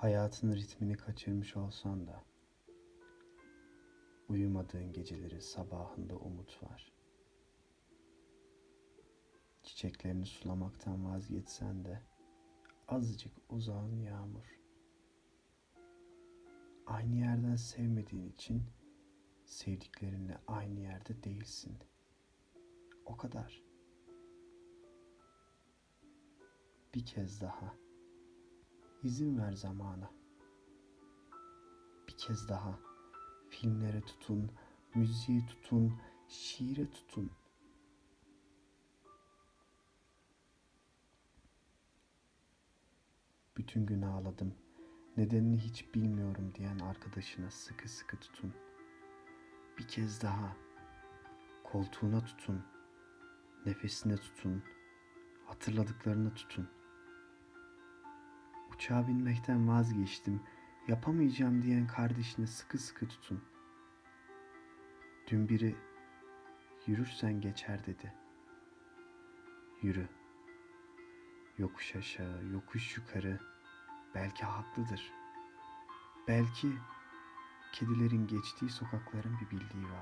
Hayatın ritmini kaçırmış olsan da uyumadığın geceleri sabahında umut var. Çiçeklerini sulamaktan vazgeçsen de azıcık uzağın yağmur. Aynı yerden sevmediğin için sevdiklerinle aynı yerde değilsin. O kadar. Bir kez daha izin ver zamana. Bir kez daha filmlere tutun, müziğe tutun, şiire tutun. Bütün gün ağladım. Nedenini hiç bilmiyorum diyen arkadaşına sıkı sıkı tutun. Bir kez daha koltuğuna tutun. Nefesine tutun. Hatırladıklarına tutun. Uçağa binmekten vazgeçtim. Yapamayacağım diyen kardeşine sıkı sıkı tutun. Dün biri yürürsen geçer dedi. Yürü. Yokuş aşağı, yokuş yukarı. Belki haklıdır. Belki kedilerin geçtiği sokakların bir bildiği vardır.''